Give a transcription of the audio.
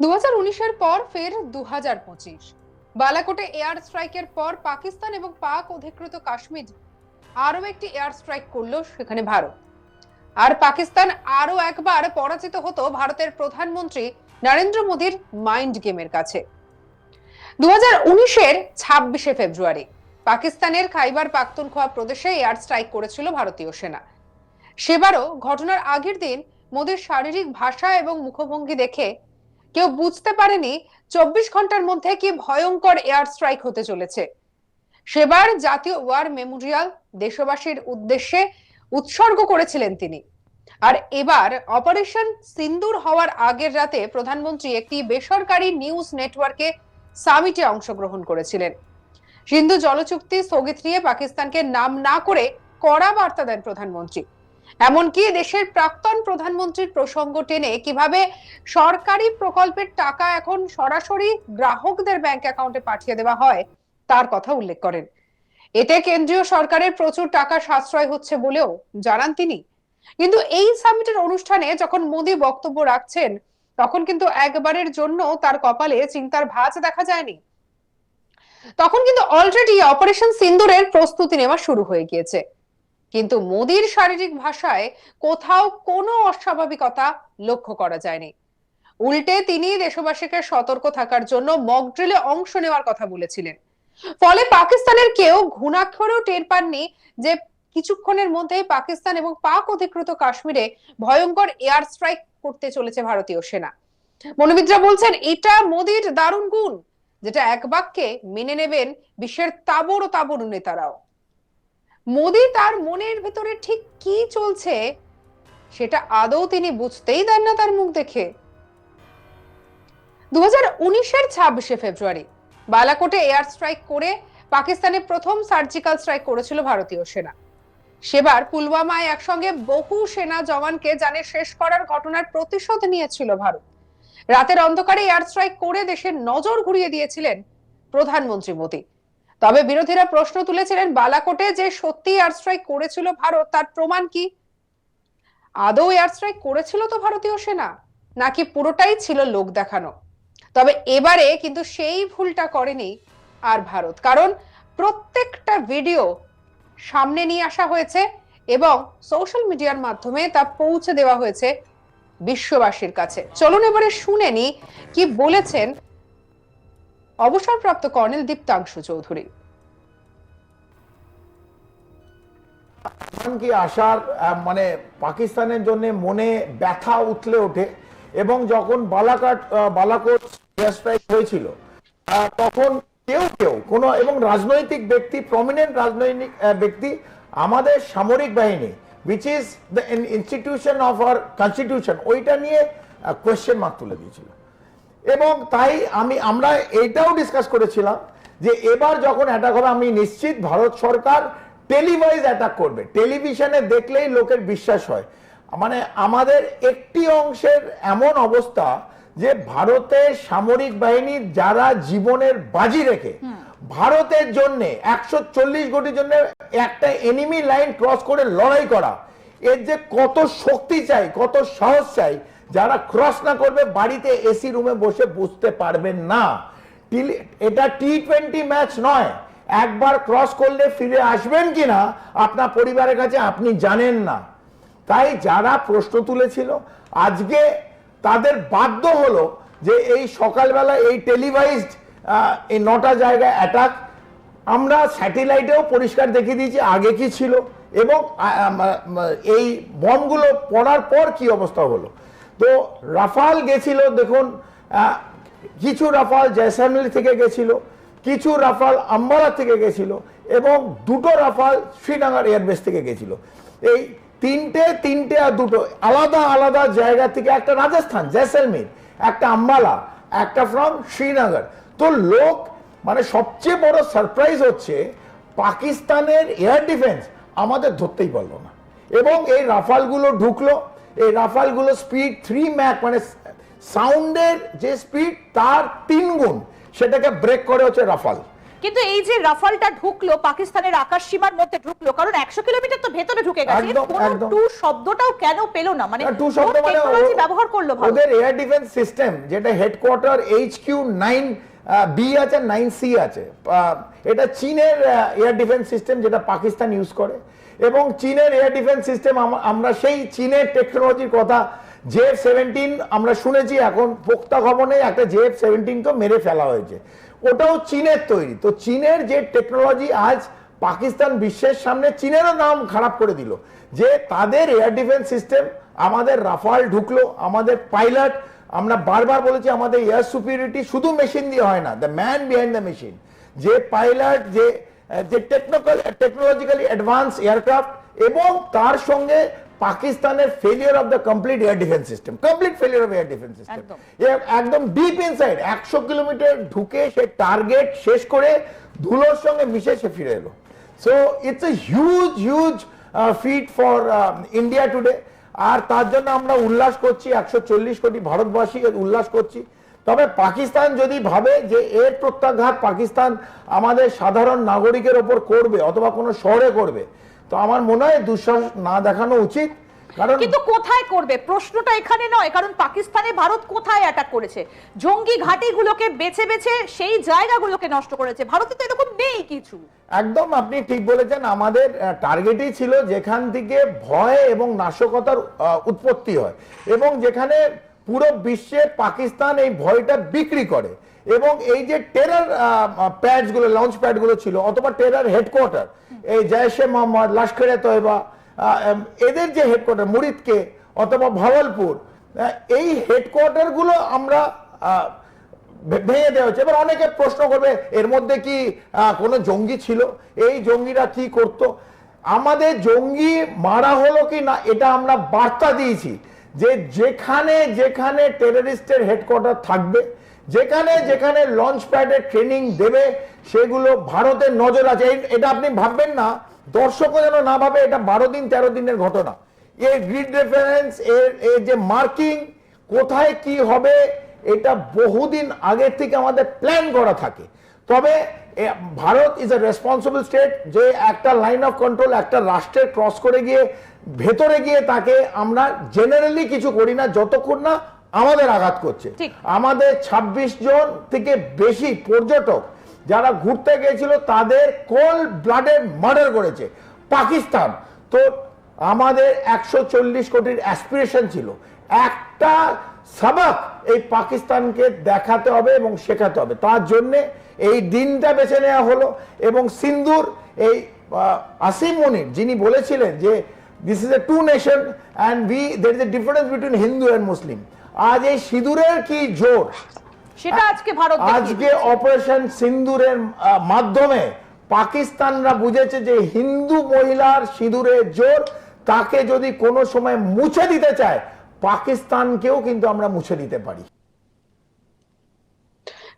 দু হাজার পর ফের দু হাজার পঁচিশ। বালাকোটে এয়ার স্ট্রাইকের পর পাকিস্তান এবং পাক অধিকৃত কাশ্মীর আরও একটি এয়ার স্ট্রাইক করল সেখানে ভারত। আর পাকিস্তান আরও একবার পরাজিত হতো ভারতের প্রধানমন্ত্রী নরেন্দ্র মোদীর মাইন্ড গেমের কাছে। দু হাজার উনিশের ছাব্বিশে ফেব্রুয়ারি, পাকিস্তানের খাইবার পাখতুনখোয়া প্রদেশে এয়ার স্ট্রাইক করেছিল ভারতীয় সেনা। সেবারও ঘটনার আগের দিন মোদীর শারীরিক ভাষা এবং মুখভঙ্গি দেখে কেউ বুঝতে পারেনি চব্বিশ ঘণ্টার মধ্যে কি ভয়ঙ্কর এয়ার স্ট্রাইক হতে চলেছে। সেবার জাতীয় ওয়ার মেমোরিয়াল দেশবাসীর উদ্দেশ্যে উৎসর্গ করেছিলেন তিনি। আর এবার অপারেশন সিন্দুর হওয়ার আগের রাতে প্রধানমন্ত্রী একটি বেসরকারি নিউজ নেটওয়ার্কে সামিটে অংশগ্রহণ করেছিলেন। সিন্ধু জলচুক্তি স্থগিত নিয়ে পাকিস্তানকে নাম না করে কড়া বার্তা দেন প্রধানমন্ত্রী। এমনকি দেশের প্রাক্তন প্রধানমন্ত্রীর প্রসঙ্গ টেনে কীভাবে সরকারি প্রকল্পের টাকা এখন সরাসরি গ্রাহকদের ব্যাংক অ্যাকাউন্টে পাঠিয়ে দেওয়া হয়, তার কথা উল্লেখ করেন। এতে কেন্দ্রীয় সরকারের প্রচুর টাকা সাশ্রয় হচ্ছে বলেও জানান তিনি। কিন্তু এই সামিটের অনুষ্ঠানে যখন মোদী বক্তব্য রাখছেন, তখন কিন্তু একবারের জন্য তার কপালে চিন্তার ভাঁজ দেখা যায়নি। তখন কিন্তু অলরেডি অপারেশন সিন্দুরের প্রস্তুতি নেওয়া শুরু হয়ে গিয়েছে। কিন্তু মোদির শারীরিক ভাষায় কোথাও কোনো অস্বাভাবিকতা লক্ষ্য করা যায়নি। উল্টে তিনি দেশবাসীকে সতর্ক থাকার জন্য মক ড্রিলে অংশ নেওয়ার কথা বলেছিলেন। ফলে পাকিস্তানের কেউ ঘুণাক্ষরেও টের পাননি যে কিছুক্ষণের মধ্যেই পাকিস্তান এবং পাক অধিকৃত কাশ্মীরে ভয়ঙ্কর এয়ার স্ট্রাইক করতে চলেছে ভারতীয় সেনা। মনোবিদরা বলছেন, এটা মোদির দারুণ গুণ, যেটা এক বাক্যে মেনে নেবেন বিশ্বের তাবর ও তাবর নেতারাও। মোদি তার মনের ভেতরে ঠিক কি চলছে, সেটা আদৌ তিনি বুঝতেই দেন না তার মুখ দেখে। দু হাজার উনিশের ছাব্বিশে ফেব্রুয়ারি, বালাকোটে এয়ার স্ট্রাইক করে পাকিস্তানে প্রথম সার্জিক্যাল স্ট্রাইক করেছিল ভারতীয় সেনা। সেবার পুলওয়ামায় একসঙ্গে বহু সেনা জওয়ানকে জানে শেষ করার ঘটনার প্রতিশোধ নিয়েছিল ভারত। রাতের অন্ধকারে এয়ার স্ট্রাইক করে দেশের নজর ঘুরিয়ে দিয়েছিলেন প্রধানমন্ত্রী মোদী। তবে বিরোধীরা প্রশ্ন তুলেছিলেন বালাকোটে যে সত্যি এয়ার স্ট্রাইক করেছিল ভারত, তার প্রমাণ কি? আদৌ এয়ার স্ট্রাইক করেছিল তো ভারতীয় সেনা? নাকি পুরোটাই ছিল লোক দেখানো? তবে এবারে কিন্তু সেই ভুলটা করেনি আর ভারত। কারণ প্রত্যেকটা ভিডিও সামনে নিয়ে আসা হয়েছে এবং সোশ্যাল মিডিয়ার মাধ্যমে তা পৌঁছে দেওয়া হয়েছে বিশ্ববাসীর কাছে। চলুন এবারে শুনে কি বলেছেন অবসরপ্রাপ্ত কর্নেল দীপ্তাংশু চৌধুরী। কি আসার মানে পাকিস্তানের জন্য মনে ব্যথা উঠলে ওঠে এবং যখন বালাকাট বালাকোট স্ট্রাইক হয়েছিল তখন কেউ কেউ কোনো এবং রাজনৈতিক ব্যক্তি প্রমিনেন্ট রাজনৈতিক ব্যক্তি আমাদের সামরিক বাহিনী which is the institution of our constitution ওইটা নিয়ে কোয়েশ্চেন মার্ক তুলে দিয়েছিল। এবং তাই আমি আমরা এইটাও ডিসকাস করেছিলাম যে এবার যখন অ্যাটাক হবে আমি নিশ্চিত ভারত সরকার টেলিভাইজ অ্যাটাক করবে। টেলিভিশনে দেখলেই লোকের বিশ্বাস হয়। মানে আমাদের একটি অংশের এমন অবস্থা যে ভারতের সামরিক বাহিনীর যারা জীবনের বাজি রেখে ভারতের জন্য একশো চল্লিশ কোটির জন্য একটা এনিমি লাইন ক্রস করে লড়াই করা এর যে কত শক্তি চাই কত সাহস চাই যারা ক্রস না করবে বাড়িতে এসি রুমে বসে বুঝতে পারবেন না। এটা টি টোয়েন্টি ম্যাচ নয়। একবার ক্রস করলে ফিরে আসবেন কিনা, আপনার পরিবারের কাছে আপনি জানেন না। তাই যারা প্রশ্ন তুলেছিল, আজকে তাদের বাধ্য হলো যে এই সকালবেলা এই টেলিভাইজড এই নটা জায়গায় অ্যাটাক আমরা স্যাটেলাইটেও পরিষ্কার দেখিয়ে দিয়েছি, আগে কি ছিল? এবং এই বমগুলো পড়ার পর কি অবস্থা হলো? তো রাফাল গেছিল, দেখুন কিছু রাফাল জয়সামিল থেকে গেছিল, কিছু রাফাল আম্বালা থেকে গেছিল এবং দুটো রাফাল শ্রীনগর এয়ারবেস থেকে গেছিল। এই তিনটে তিনটে আর দুটো আলাদা আলাদা জায়গা থেকে একটা রাজস্থান, জয়সালমীর, একটা আম্বালা, একটা ফ্রম শ্রীনগর। তো লোক মানে সবচেয়ে বড় সারপ্রাইজ হচ্ছে, পাকিস্তানের এয়ার ডিফেন্স আমাদের ধরতেই পারল না। এবং এই রাফালগুলো ঢুকলো এই রাফালগুলো স্পিড থ্রি ম্যাক মানে সাউন্ডের যে স্পিড তার তিন গুণ। সেটাকে ব্রেক করে হচ্ছে রাফাল। কিন্তু এই যে রাফালটা ঢুকলো পাকিস্তানের আকাশ সীমার মধ্যে ঢুকলো কারণ একশো কিলোমিটার তো ভেতরে ঢুকে গেছে। টু শব্দটাও কেন পেল না? মানে টু শব্দ মানে ব্যবহার করল ওদের এয়ার ডিফেন্স সিস্টেম যেটা headquarter H Q nine B আছে নাইন সি আছে। এটা চীনের এয়ার ডিফেন্স সিস্টেম যেটা পাকিস্তান ইউজ করে। এবং চীনের এয়ার ডিফেন্স সিস্টেম আমরা সেই চীনের টেকনোলজির কথা জে সেভেন্টিন আমরা শুনেছি এখন পোক্তা নেই একটা জে এফ সেভেন্টিনকেও মেরে ফেলা হয়েছে। ওটাও চীনের তৈরি। তো চীনের যে টেকনোলজি আজ পাকিস্তান বিশ্বের সামনে চীনেরও নাম খারাপ করে দিল। যে তাদের এয়ার ডিফেন্স সিস্টেম আমাদের রাফাল ঢুকলো, আমাদের পাইলট, আমরা বারবার বলেছি আমাদের এয়ার সুপিরিয়রিটি শুধু মেশিন দিয়ে হয় না the man behind the machine যে পাইলট, যে যে টেকনিক্যাল টেকনোলজিক্যালি অ্যাডভান্স এয়ারক্রাফট এবং তার সঙ্গে পাকিস্তানের failure of the complete air defence system complete failure of air defence system একদম। একদম ডিপ ইনসাইড একশো কিলোমিটার ঢুকে সে টার্গেট শেষ করে ধুলোর সঙ্গে মিশে সে ফিরে এলো। So it's a huge huge feat for India today আর তার জন্য আমরা উল্লাস করছি একশো চল্লিশ কোটি ভারতবাসী উল্লাস করছি। তবে পাকিস্তান যদি ভাবে যে এর প্রত্যাঘাত পাকিস্তান আমাদের সাধারণ নাগরিকের ওপর করবে অথবা কোনো শহরে করবে তো আমার মনে হয় দুঃসাহস না দেখানো উচিত। কারণ কিন্তু কোথায় করবে? প্রশ্নটা এখানে নয় কারণ পাকিস্তানে ভারত কোথায় অ্যাটাক করেছে? জঙ্গি ঘাঁটিগুলোকে বেছে বেছে সেই জায়গাগুলোকে নষ্ট করেছে। ভারতে তো এরকম নেই কিছু। একদম আপনি ঠিক বলেছেন আমাদের টার্গেটই ছিল যেখান থেকে ভয় এবং নাশকতার উৎপত্তি হয়। এবং যেখানে পুরো বিশ্বে পাকিস্তান এই ভয়টা বিক্রি করে। এবং এই যে টেরার প্যাডসগুলো লঞ্চ প্যাডগুলো ছিল, অথবা টেরার হেডকোয়ার্টার এই জয়শে মোহাম্মদ, লস্করে তৈবা এদের যে হেডকোয়ার্টার মুরিদকে, অথবা ভাওয়ালপুর এই হেডকোয়ার্টারগুলো আমরা ভেঙে দেওয়া হচ্ছে এবার অনেকে প্রশ্ন করবে, এর মধ্যে কি কোনো জঙ্গি ছিল? এই জঙ্গিরা কি করত? আমাদের জঙ্গি মারা হলো কি না, এটা আমরা বার্তা দিয়েছি। যে যেখানে যেখানে টেররিস্টের হেডকোয়ার্টার থাকবে, যেখানে যেখানে লঞ্চ প্যাডের ট্রেনিং দেবে, সেগুলো ভারতের নজর আছে। এটা আপনি ভাববেন না, দর্শকও যেন না ভাবে, এটা বারো দিন, তেরো দিনের ঘটনা। এর গ্রিড রেফারেন্স এর এর যে মার্কিং কোথায় কি হবে, এটা বহুদিন আগের থেকে আমাদের প্ল্যান করা থাকে। তবে Bharat is a responsible state যে একটা লাইন অফ কন্ট্রোল একটা রাষ্ট্রের ক্রস করে গিয়ে ভেতরে গিয়ে তাকে আমরা জেনারেলি কিছু করি না যতক্ষণ না আমাদের আঘাত করছে। আমাদের ২৬ জন থেকে বেশি পর্যটক যারা ঘুরতে গিয়েছিল তাদের কোল ব্লাডে মার্ডার করেছে। পাকিস্তান। তো আমাদের একশো চল্লিশ কোটির অ্যাসপিরেশন ছিল। একটা সাবাক এই পাকিস্তানকে দেখাতে হবে এবং শেখাতে হবে। তার জন্য এই দিনটা বেছে নেওয়া হলো এবং সিন্দুর এই আসিম মনির যিনি বলেছিলেন যে this is a two nation and we there is a difference between Hindu and Muslim আজ এই সিঁদুরের কি জোর? সেটা আজকে ভারত আজকে অপারেশন সিন্দুরের মাধ্যমে পাকিস্তানরা বুঝেছে যে হিন্দু মহিলার সিঁদুরের জোর তাকে যদি কোনো সময় মুছে দিতে চায় পাকিস্তানকেও কিন্তু আমরা মুছে দিতে পারি।